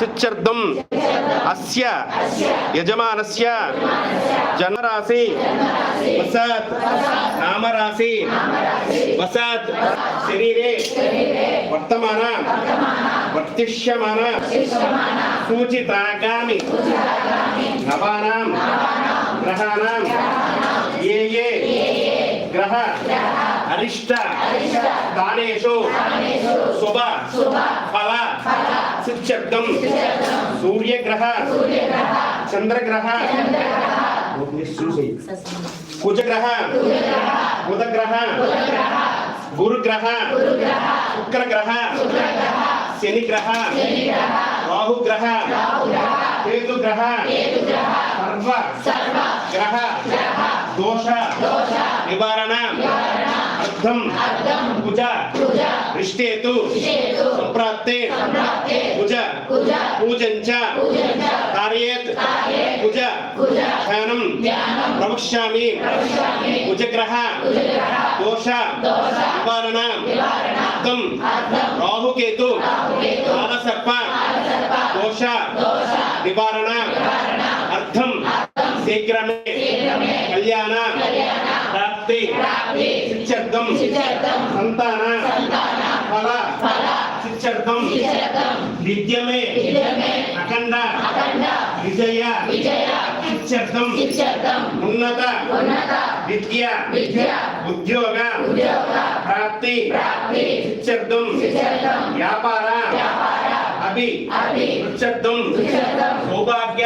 சிச்சர்தம் அஸ்ய யஜமானஸ்ய ஜனராசி வசத் நாமராசி வசத் शरीरे वर्तमान। वर्तिष्यमान सूचितागामी। नवानां ग्रहाणां ये ये ग्रह ಅರಿಷ್ಟ ದಾನೇಶು ಶುಭ ಫಲ ಶಿಕ್ಷಬ್ದಂ ಸೂರ್ಯಗ್ರಹ ಚಂದ್ರಗ್ರಹ ಕುಜಗ್ರಹ ಬುಧಗ್ರಹ ಗುರುಗ್ರಹ ಶುಕ್ರಗ್ರಹ ಶನಿಗ್ರಹ ರಾಹುಗ್ರಹ ಕೇತುಗ್ರಹ ಸರ್ವ ಗ್ರಹ దోష నివారణ అర్థం కుజ దృష్టేతు సంప్రాప్తే కుజ పూజంచ కార్యేత్ కుజ ధ్యానం ప్రవక్ష్యామి కుజగ్రహ దోష నివారణ అర్థం రాహుకేతు కాలసర్ప దోష నివారణ అర్థం శీఘ్రమే కళ్యాణ ప్రాప్తి సిత్యర్థం సంతాన ఫల సిత్యర్థం విద్యమే అఖండ విజయ సిత్యర్థం ఉన్నత విద్య ఉద్యోగ ప్రాప్తి సిత్యర్థం వ్యాపార అభి సిత్యర్థం సౌభాగ్య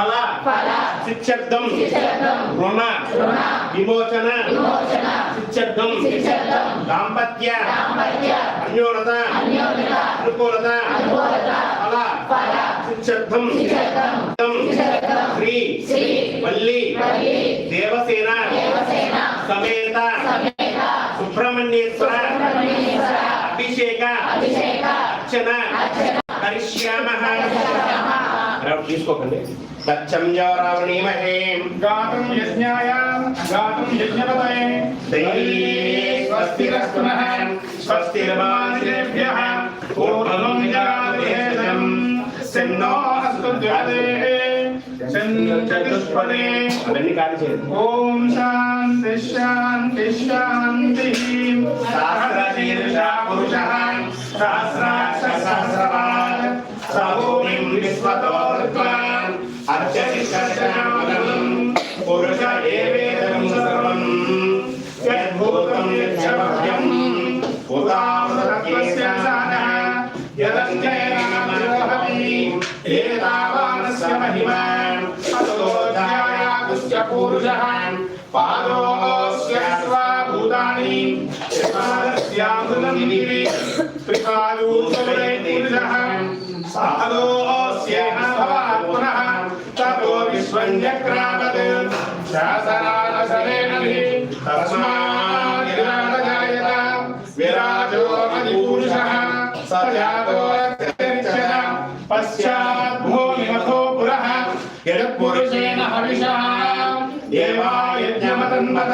ఫల సిత్యర్థం రుణ విమోచన సిత్యర్థం దాంపత్య అన్యోనత అనుకూలత ఫల సిత్యర్థం శ్రీ వల్లి దేవసేన సమేత సుబ్రహ్మణ్యేశ్వర అభిషేక అర్చన కరిష్యామ తీసుకోకండి సత్యం జవరావణీమహే గాతం యజ్ఞాయ గాతం యజ్ఞపతయే స్వస్తిరస్తు స్వస్తిర్మానిభ్యః పూర్వం జగాదేశం సెన్నో అస్తు ద్విపదే చతుష్పదే అవన్నీ ఖాళీ చేయండి ఓం శాంతి శాంతి శాంతి సహస్రశీర్ష పురుషः సహస్రాక్ష సహస్రపాద్ சபூரிம் விஸ்வதோர்த்வான் அர்ச்சதி சர்ச்சனாமதம் புருஷ ஏவேதம் சர்வம் யத்பூதம் யத்சபயம் உதாவதத்வஸ்ய சாதன யதஞ்சயனாமதபவி ஏதாவானஸ்ய மகிமான் அத்தோ தாயா குஸ்ய புருஷः पादोऽस्य स्वाभूतानि त्रिपादस्यामृतम् त्रिपादूतले तीर्थः సాధోస్య పునః తతో విశ్వం చక్రావత్ శాసనానశలేన విరాజో అధిపురుషः స జాతో రక్షణ పశ్చాత్ పురః యత్పురుషేణ దేవాయజ్ఞమతన్మత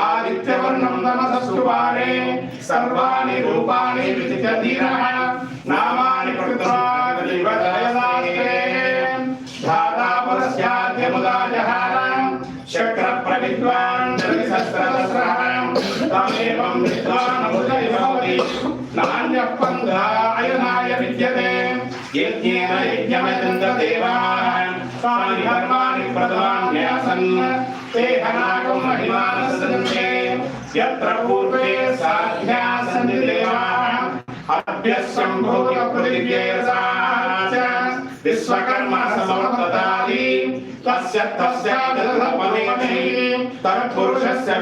ఆదిత్యవర్ణం సర్వాణి రూపాణి నామ భవతి विश्वकर्मा तस्य तस्य तत्पुरुषस्य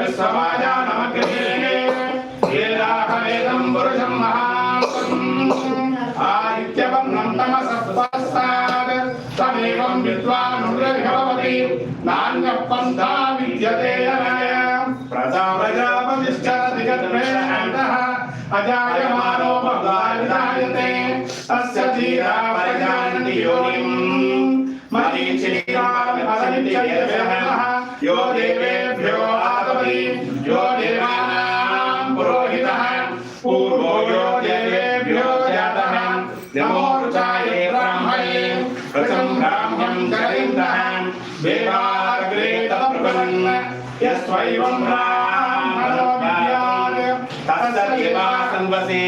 यो देवेभ्यो यो देवानां पुरोहितः पूर्वो यो देवेभ्यो जातः नमो रुचाय ब्राह्मणे प्रथम ब्राह्म्यं करेन्द्रः देवाग्रे तत्प्रपन् यस्त्वैवं ब्राह्मणो विद्यात् तत्सदेवा संवसे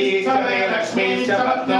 ईश्वरे लक्ष्मीश्च पत्नो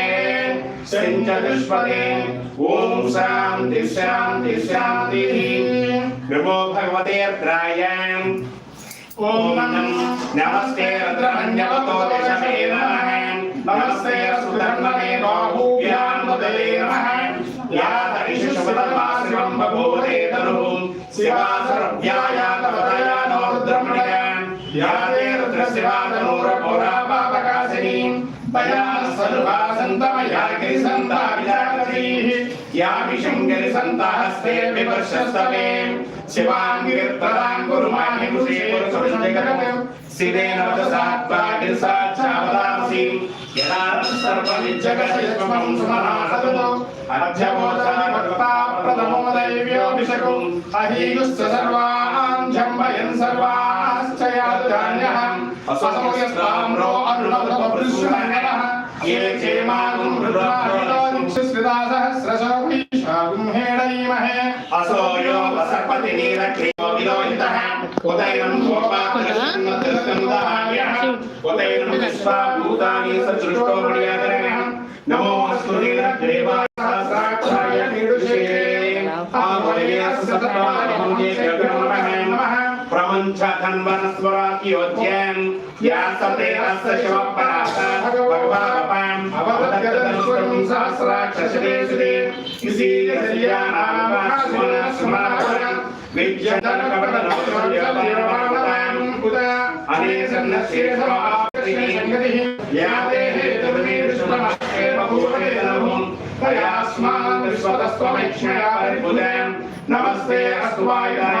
सिञ्चतुष्पदे ॐ शान्ति शान्ति शान्तिः नमो भगवते रुद्राय ॐ नमस्ते रुद्रमन्यवतो दशमे नमः नमस्ते सुधर्मणे बाहुभ्यां मुदले नमः या हरिषुषपदमाश्रिवं बभूवते तनुः शिवा सर्व्याया सन्ता याग्निसन्ता विजागतीः या विशुङ्गरिसन्ता हस्ते विवर्षस्तवे शिवाङ्गिर्प्रदां कुर्माणि मुषे शिवेन वदसात्वा गिरसाच्छावदामसि यदारं सर्वविज्जगशयमं सुमनासदतो ये क्षेमागुं रुद्राभितागुं सुस्मितासहस्रशोभिशागुं हेणैमहे। असो यो वसर्पति नीलक्रियो विलोहितः उदैनं कोपाकृष्णतिरसमुदाह्यः उदैनं विश्वा भूतानि सदृष्टो प्रियकरणः नमो अस्तु नीलग्रीवाय सहस्राक्षाय नीडुषे प्रमञ्च धन्वनस्वराति योज्यं या सते अस्य शिवपराः సహస్రం సహస్రాక్షసే నమస్తే అస్వాయ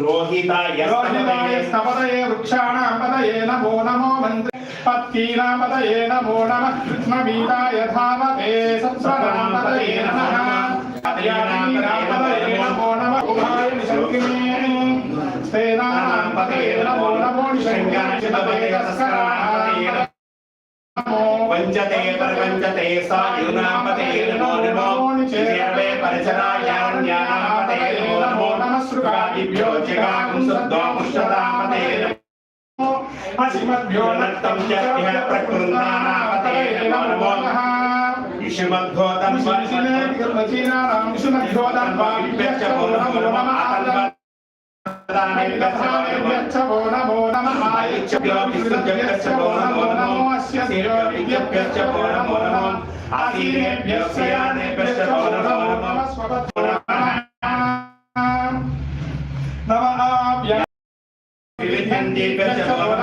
రోహిత రోహిత పుష్టాణామదయే నమో పదయే నమో నమో మంత్రి పత్తినామతయే నమో నమ కృష్ణవీరాయ ధామతే సత్వనామతయే నమ పతయానామతయే నమో నమ ఉభాయ నిశౌకినే సేనానామతయే నమో నమో నిశంకాచితమయ సస్కరామతయే నమో పంచతే ప్రపంచతే సాయునామతే నమో నమో నిచేర్వే नमो असिमद्भ्यो नक्तं च इह प्रकृन्तानापते नमो नमो इषुमद्भोतं विशिशिले विगर्भचीनानां विशुमध्योदर्भाभ्यश्च वो नमो नमः आतन्वदानेभ्यश्च वो नमो नमः आयुष्यभ्यो विसृज्यभ्यश्च वो नमो नमो अस्य विद्योभ्यश्च वो नमो नमः आसीनेभ्यश्च यानेभ्यश्च वो नमो नमः स्वपत्यो नमः आभ्य विविधन्तेभ्यश्च वो नमो नमः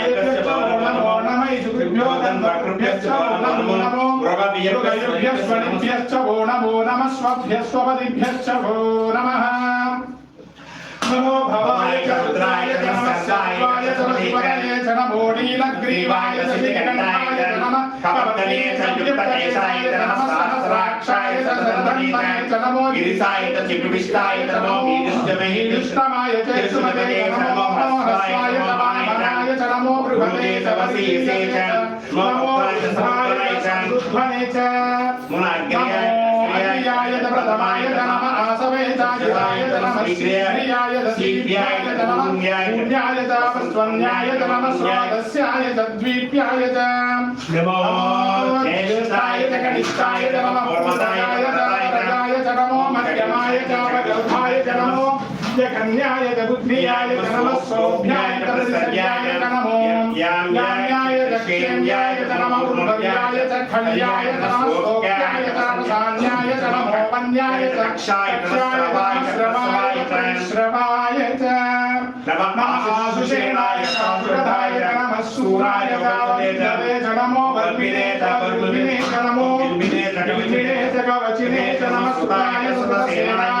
इषुभ्यो दन्वकृभ्यश्च वो नमो नमो मृगयुभ्यः स्वनिभ्यश्च वो नमो नमः स्वभ्यः स्वपदिभ्यश्च वो नमः नमो भवाय च रुद्राय च नमः सत्त्वाय च वसुपतये च नमो नीलग्रीवाय च श्रीकण्ठाय च नमः कपतये च युक्तकेशाय च नमः सहस्राक्षाय च सदन्ताय च नमो गिरिसाय च चिपिष्टाय च नमो गिरिष्टमहि कृष्णमाय च सुमते च नमो हस्वाय च वामनाय च नमो बृहते च वसीसे च नमो रुद्राय च रुद्ध्वने च अग्र्याय च प्रथमाय च नमः आसवे च अजिताय च नमः श्रीयाय च सीव्याय च नमः पुण्याय च प्रस्वन्याय च नमः स्वादस्याय च द्वीप्याय च नमो ज्येष्ठाय च कनिष्ठाय च नमः पूर्वदाय च वरदाय च नमो मध्यमाय च वगल्भाय కన్యాయ బుద్ధియాయ కనమస్సౌభ్యాయ తదసర్యాయ నమో యామ్యాయ దక్షేమ్యాయ తనమౌర్భవ్యాయ చక్షణ్యాయ తనమస్సౌభ్యాయ తనసాన్యాయ తనమోపన్యాయ చక్షాయ తనస్రవాయ శ్రవాయ తనశ్రవాయ చ నమఃసుషేణాయ సంస్కృతాయ నమస్సూరాయ గావేదే నమో వర్పినే తవర్పినే నమో వినే తడివినే తగవచినే నమస్సుతాయ సుతసేనాయ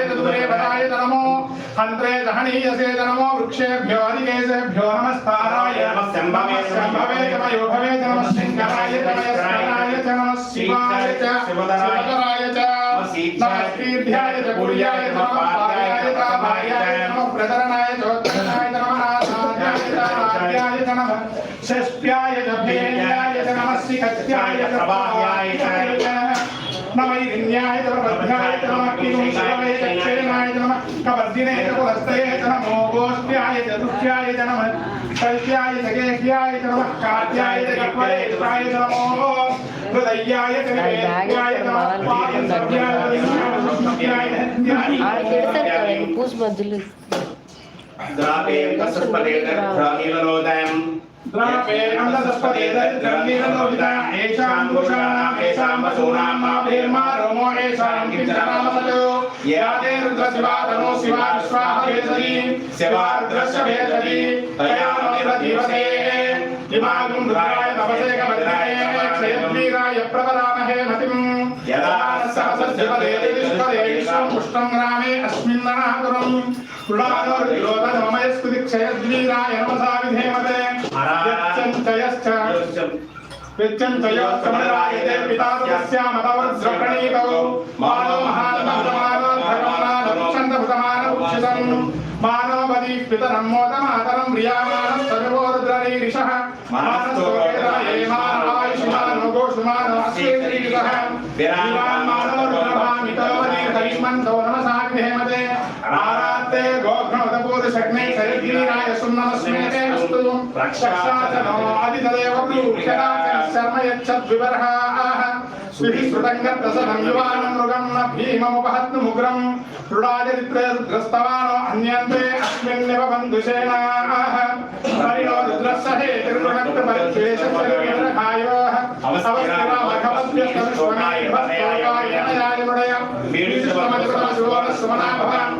ధూమాయ దూరే పదాయ నమో హంత్రే దహనీయసే నమో వృక్షేభ్యో అనికేశేభ్యో నమస్కారాయ శంభవే శంభవే తమయో భవే నమ శంకరాయ చ నమ చ శివధరాయ చ నమస్కీభ్యాయ చ గుళ్యాయ నమ పాదాయ నమ ప్రదరణాయ చోత్తరణాయ నమ నాథాయ చ ఆద్యాయ చ నమ షష్ట్యాయ చ భేయాయ చ నమ శ్రీకత్యాయ చ ప్రభాయాయ పురస్తయే చ నమో గోష్ఠ్యాయ చ దుఃఖ్యాయ చ నమ కల్ప్యాయ చ గేహ్యాయ చ నమ కాత్యాయ చ కల్పయేత్రాయ చ నమో హృదయ్యాయ చ నివేద్యాయ చ నమ పాదం సవ్యాయ సవ్యాయ द्रापेम तस्पदेदर द्रामीवरोदयम द्रापेम तस्पदेदर द्रामीवरोदिता एषां पुषाणां एषां वसूनां मा भेर्मा रोमो एषां किञ्चनामतो याते रुद्रशिवा तनो शिवा स्वाह भेदति। शिवा रुद्रस्य भेदति। तयामनिव दिवसे इमागुं रुद्राय तपसे कमद्राय क्षेत्रवीराय प्रवदामहे मतिम्। यदा सहसस्य पदेति विश्वदेशं पुष्टं ग्रामे अस्मिन् नाकुरम् सुडानोर्विरोधमयस्कृतिक्षयद्वीरायमसाविधेमते यच्छन्तयश्च विच्छन्तयोस्तमरायते पिता तस्यामतवज्रकणीतौ मानो महात्मभृतमानो धर्ममानभृतमानभूषितम् मानोपदी पितरम्मोदमातरम् म्रियामाणः सर्वोरुद्ररीरिषः मानस्तोकेतये मानायुषुमानो गोषुमानो अस्येन्द्रीरिषः विरामान् यज्ञे सरिद्रीराय सुन्नमस्मेते अस्तु रक्षाचनो आदितदेवब्लू चराचर शर्म यच्छद्विबर्हाः सुहि श्रुतङ्गप्रसभं युवानं मृगं न भीममुपहत्नु मुग्रं रुडाजरित्रस्तवानो अन्यन्ते अस्मिन्निव बन्धुसेनाः परिणो रुद्रस्य हे त्रिगुणक्तपरिद्वेषपरिग्रहायोः अवसरामखवद्भ्यस्तविश्वनायभस्तोयायनयायमुडय सुमनाभवान्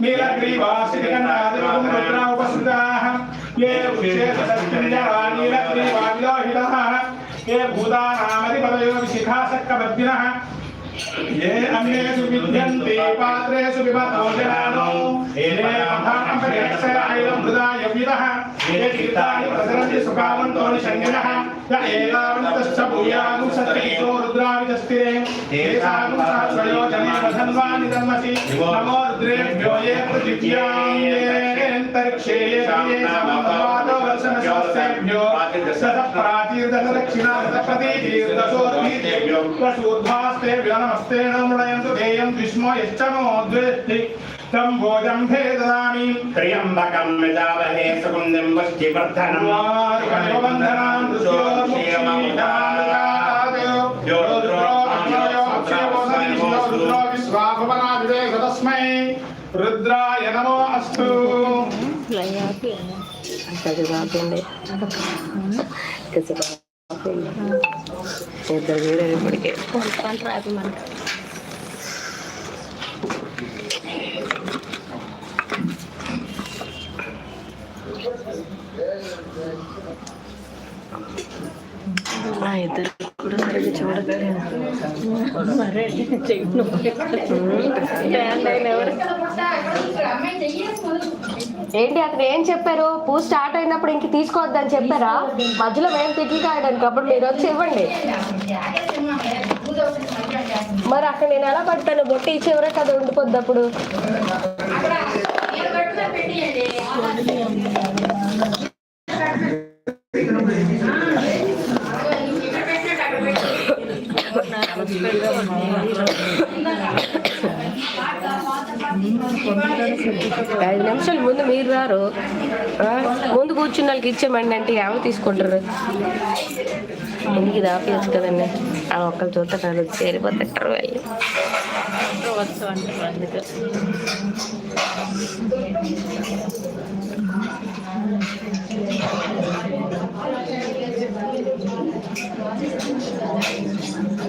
नीलग्रीवासिकन्नादिरुद्रामुपस्थिताः ये नीलग्रीवाविलोहितः ये भूतानामधिपदयोगशिखासक्तबद्धिनः ये अन्येषु विद्यन्ते पात्रेषु विभतोजनानो एने महाम्परेक्षय ऐलं हृदायविदः ये कीर्तानि प्रसरन्ति सुखावन्तो निषङ्गिनः य एतावन्तश्च भूयानुसतैतो रुद्राविजस्तिरे तेषां सहस्रयोजने वधन्वानि धर्मसि नमो रुद्रेभ्यो ये पृथिव्यान्तरिक्षे ये ये समवादो वर्षमस्तेभ्यो सतः प्राचीर्दशदक्षिणा सतप्रतीतीर्दशोर्धीतेभ्यो प्रसूर्ध्वास्तेभ्यो नमस्ते नमुडयन्तु देयं विष्णो यश्चमो द्वेष्टि శ్రేష్టం భోజం భేదదామి త్ర్యంబకం విజావహే సుగుంజం పుష్టివర్ధనం రుద్రాయ నమో అస్తు చదువుకోండి చదువుకోండి ఇద్దరు చూడండి ఇప్పటికే ట్రాఫిక్ మనకి ఆ ఇద్దరు కూడా సరిగ్గా చూడట్లేదు. ఏంటి అక్కడ ఏం చెప్పారు? పూజ స్టార్ట్ అయినప్పుడు ఇంక తీసుకోవద్దని చెప్పారా? మధ్యలో మేము తిట్లు కాయడానికి అప్పుడు మీరు వచ్చి ఇవ్వండి. మరి అక్కడ నేను ఎలా పడతాను? బొట్టి చివరే కదా ఉండిపోద్ది అప్పుడు. ఉన్నారు ముందు కూర్చున్న వాళ్ళకి ఇచ్చేమండి అంటే ఎవరు తీసుకుంటారు. ముందుకి దాపేయచ్చు కదండి. ఆ ఒక్కరు చూస్తారు కాదు చేరిపోతారు వెళ్ళి.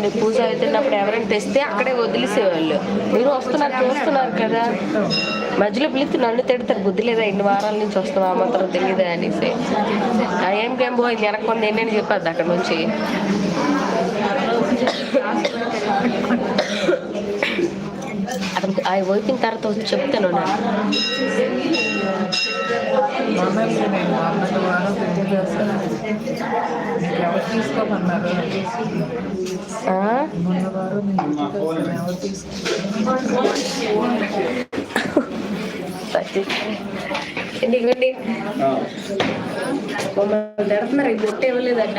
ఎన్నిసార్లు పూజ అవుతున్నప్పుడు ఎవరైనా తెస్తే అక్కడే వదిలేసేవాళ్ళు. మీరు వస్తున్నారు చూస్తున్నారు కదా. మధ్యలో పిలిచి నన్ను తిడతారు. బుద్ధి లేదా ఎన్ని వారాల నుంచి వస్తున్నావు? మాత్రం తెలియదా అనేసి. ఆ ఏం గేమ్ పోయింది వెనక్కొంది. ఏంటని చెప్పద్దు అక్కడ నుంచి. అతనికి అవి పోయిన తర్వాత వచ్చి చెప్తాను నేను మనల్ని నేను అన్నట్టు వారం తెలియజేస్తాను ఎవరు తీసుకోమన్నారు మొన్న వారం నేను ఎవరు తీసుకోండి సచ్చి. ఎందుకండి మమ్మల్ని తిడుతున్నారు ఈ బొట్టు ఇవ్వలేదట